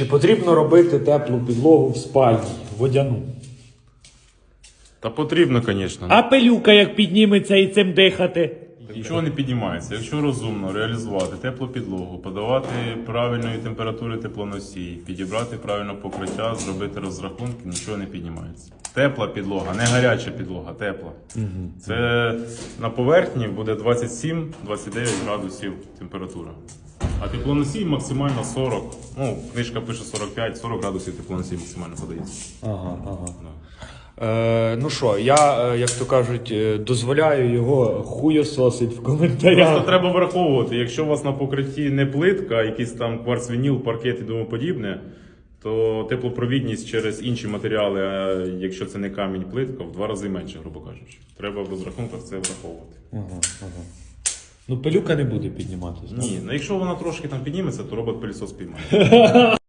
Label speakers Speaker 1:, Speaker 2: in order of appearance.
Speaker 1: Чи потрібно робити теплу підлогу в спальні, водяну?
Speaker 2: Та потрібно, звісно.
Speaker 1: А пилюка як підніметься і цим дихати?
Speaker 2: Нічого не піднімається. Якщо розумно реалізувати теплу підлогу, подавати правильної температури теплоносій, підібрати правильне покриття, зробити розрахунки, нічого не піднімається. Тепла підлога, не гаряча підлога, тепла. Це на поверхні буде 27-29 градусів температура. А теплоносій максимально 40. Ну, книжка пише 45-40 градусів теплоносій максимально подається.
Speaker 1: Ага, ага. Е, ну що, я, е, як то кажуть, е, дозволяю його хуйососить в коментарях.
Speaker 2: Просто треба враховувати, якщо у вас на покритті не плитка, а якийсь там кварцвініл, паркет і тому подібне, то теплопровідність через інші матеріали, а якщо це не камінь, плитка, в два рази менше, грубо кажучи. Треба в розрахунках це враховувати.
Speaker 1: Ага, ага. Ну, пилюка не буде підніматися.
Speaker 2: Ні, ну якщо вона трошки там підніметься, то робот пилісос піймає.